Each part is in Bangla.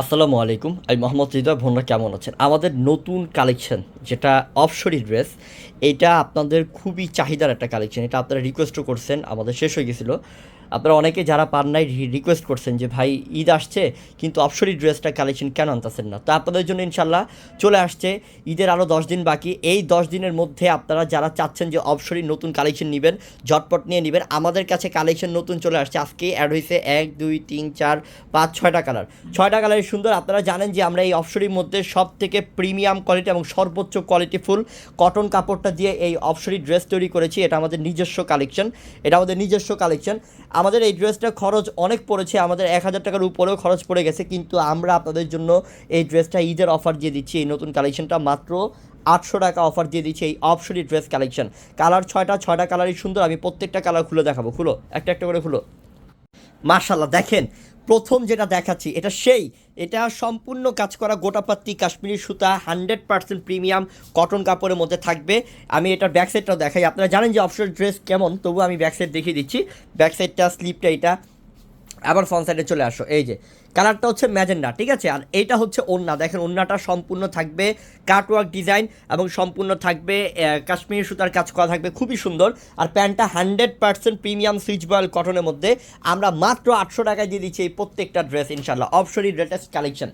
আসসালামু আলাইকুম। আমি মোহাম্মদ হৃদয় ভন্ডা কেমন আছেন? আমাদের নতুন কালেকশন যেটা অপশরি ড্রেস এটা আপনাদের খুবই চাহিদার একটা কালেকশন এটা আপনারা রিকোয়েস্টও করছেন, আমাদের শেষ হয়ে গেছিল। আপনারা অনেকে যারা পান নাই রিকোয়েস্ট করছেন যে, ভাই, ঈদ আসছে, কিন্তু অফশরি ড্রেসটা কালেকশন কেন আনতেছেন না? তো আপনাদের জন্য ইনশাল্লাহ চলে আসছে। ঈদের আরও দশ দিন বাকি। এই দশ দিনের মধ্যে আপনারা যারা চাচ্ছেন যে অফশরি নতুন কালেকশন নেবেন, ঝটপট নিয়ে নেবেন। আমাদের কাছে কালেকশন নতুন চলে আসছে। আজকে অ্যাড হয়েছে এক, দুই, তিন, চার, পাঁচ, ছয়টা কালার ছয়টা কালারের সুন্দর। আপনারা জানেন যে, আমরা এই অফশরির মধ্যে সব থেকে প্রিমিয়াম কোয়ালিটি এবং সর্বোচ্চ কোয়ালিটি ফুল কটন কাপড়টা দিয়ে এই অফশরি ড্রেস তৈরি করেছি। এটা আমাদের নিজস্ব কালেকশন এটা আমাদের নিজস্ব কালেকশন আমাদের এই ড্রেসটা খরচ অনেক পড়েছে, আমাদের এক হাজার টাকার উপরেও খরচ পড়ে গেছে, কিন্তু আমরা আপনাদের জন্য এই ড্রেসটা ঈদের অফার দিয়ে দিচ্ছি। এই নতুন কালেকশনটা মাত্র আটশো টাকা অফার দিয়ে দিচ্ছি এই অপশরি ড্রেস কালেকশন কালার ছয়টা ছয়টা কালারই সুন্দর, আমি প্রত্যেকটা কালার খুলে দেখাবো। খুলো, একটা একটা করে খুলো। মার্শাল্লাহ দেখেন প্রথম যেটা দেখাচ্ছি, এটা সেই। এটা সম্পূর্ণ কাজ করা গোটাপাত্তি কাশ্মীরি সুতা, হান্ড্রেড পার্সেন্ট প্রিমিয়াম কটন কাপড়ের মধ্যে থাকবে। আমি এটার ব্যাকসাইডটাও দেখাই। আপনারা জানেন যে অপশন ড্রেস কেমন তবু আমি ব্যাকসাইড দেখিয়ে দিচ্ছি। ব্যাকসাইডটা, স্লিপটা এটা। আবার ফ্রন্ট সাইডে চলে আসো। এই যে কালারটা হচ্ছে ম্যাজেন্ডা, ঠিক আছে? আর এইটা হচ্ছে ওন্না দেখেন ওন্নাটা সম্পূর্ণ থাকবে কাটওয়ার্ক ডিজাইন এবং সম্পূর্ণ থাকবে কাশ্মীরি সুতার কাজ করা থাকবে। খুবই সুন্দর। আর প্যান্টটা hundred percent premium Swiss voile কটনের মধ্যে। আমরা মাত্র আটশো টাকায় দিয়ে দিচ্ছি এই প্রত্যেকটা ড্রেস ইনশাল্লাহ অপশরি লেটেস্ট কালেকশন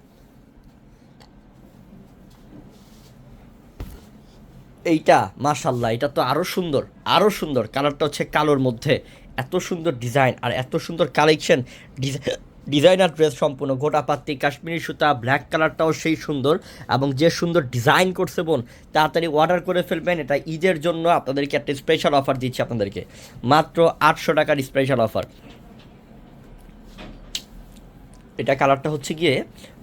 এইটা মাশাল্লাহ এটা তো আরও সুন্দর আরও সুন্দর। কালারটা হচ্ছে কালোর মধ্যে। এত সুন্দর ডিজাইন আর এত সুন্দর কালেকশন ডিজাইনার ড্রেস সম্পূর্ণ গোটা পাত্রি কাশ্মীরি সুতা ব্ল্যাক কালারটাও সেই সুন্দর এবং যে সুন্দর ডিজাইন করছে বোন, তাড়াতাড়ি অর্ডার করে ফেলবেন, এটা ঈদের জন্য আপনাদেরকে একটা স্পেশাল অফার দিচ্ছি আপনাদেরকে। মাত্র আটশো টাকার স্পেশাল অফার এটা কালারটা হচ্ছে গিয়ে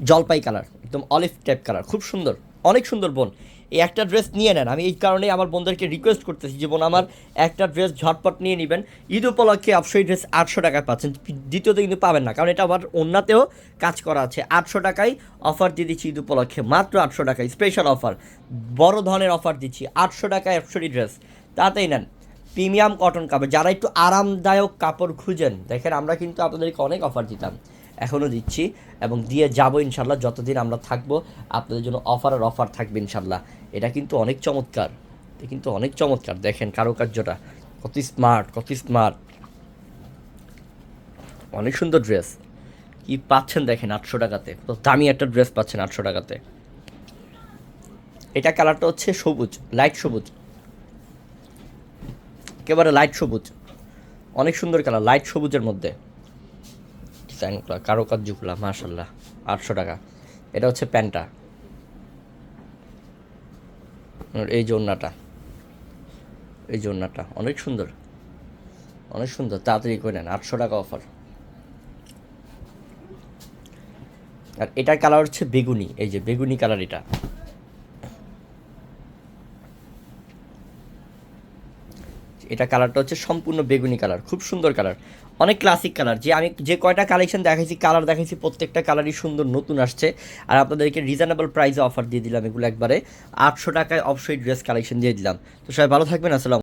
জলপাই কালার একদম অলিভ টাইপ কালার খুব সুন্দর। অনেক সুন্দর বোন। এই একটা ড্রেস নিয়ে নেন। আমি এই কারণেই আমার বোনদেরকে রিকোয়েস্ট করতেছি যে, বোন, আমার একটা ড্রেস ঝটপট নিয়ে নেবেন। ঈদ উপলক্ষে অবশ্যই ড্রেস আটশো টাকায় পাচ্ছেন। দ্বিতীয়তে কিন্তু পাবেন না। কারণ এটা আবার অন্যতেও কাজ করা আছে। আটশো টাকায় অফার দিয়ে দিচ্ছি ঈদ উপলক্ষে। মাত্র আটশো টাকায় স্পেশাল অফার বড় ধরনের অফার দিচ্ছি। আটশো টাকায় অ্যাপসরি ড্রেস তাতেই নেন। প্রিমিয়াম কটন কাপড় যারা একটু আরামদায়ক কাপড় খুঁজেন, দেখেন আমরা কিন্তু আপনাদেরকে অনেক অফার দিতাম। এখনও দিচ্ছি এবং দিয়ে যাব ইনশাল্লাহ, যতদিন আমরা থাকব, আপনাদের জন্য অফার আর অফার থাকবে ইনশাল্লাহ। এটা কিন্তু অনেক চমৎকার। এটা কিন্তু অনেক চমৎকার। দেখেন কারুকার্যটা, কত স্মার্ট কত স্মার্ট অনেক সুন্দর ড্রেস কি পাচ্ছেন দেখেন আটশো টাকাতে। কত দামি একটা ড্রেস পাচ্ছেন আটশো টাকাতে। এটা কালারটা হচ্ছে সবুজ লাইট সবুজ। একেবারে লাইট সবুজ। অনেক সুন্দর কালার লাইট সবুজের মধ্যে। ডিজাইনগুলো কারুকার্যগুলো মার্শাল্লাহ আটশো টাকা। এটা হচ্ছে প্যান্টটা। এই জন্নাটা এই জন্নাটা অনেক সুন্দর। অনেক সুন্দর। তাড়াতাড়ি করে নেন। আটশো টাকা অফার। আর এটার কালার হচ্ছে বেগুনি। এই যে বেগুনি কালার এটা। এটা কালারটা হচ্ছে সম্পূর্ণ বেগুনি কালার খুব সুন্দর কালার অনেক ক্লাসিক কালার যে আমি যে কয়টা কালেকশন দেখাইছি কালার দেখাইছি, প্রত্যেকটা কালারই সুন্দর নতুন আসছে। আর আপনাদেরকে রিজনেবল প্রাইসে অফার দিয়ে দিলাম এগুলো একবারে। আটশো টাকায় অবশ্যই ড্রেস কালেকশন দিয়ে দিলাম। তো সবাই ভালো থাকবেন, আসসালাম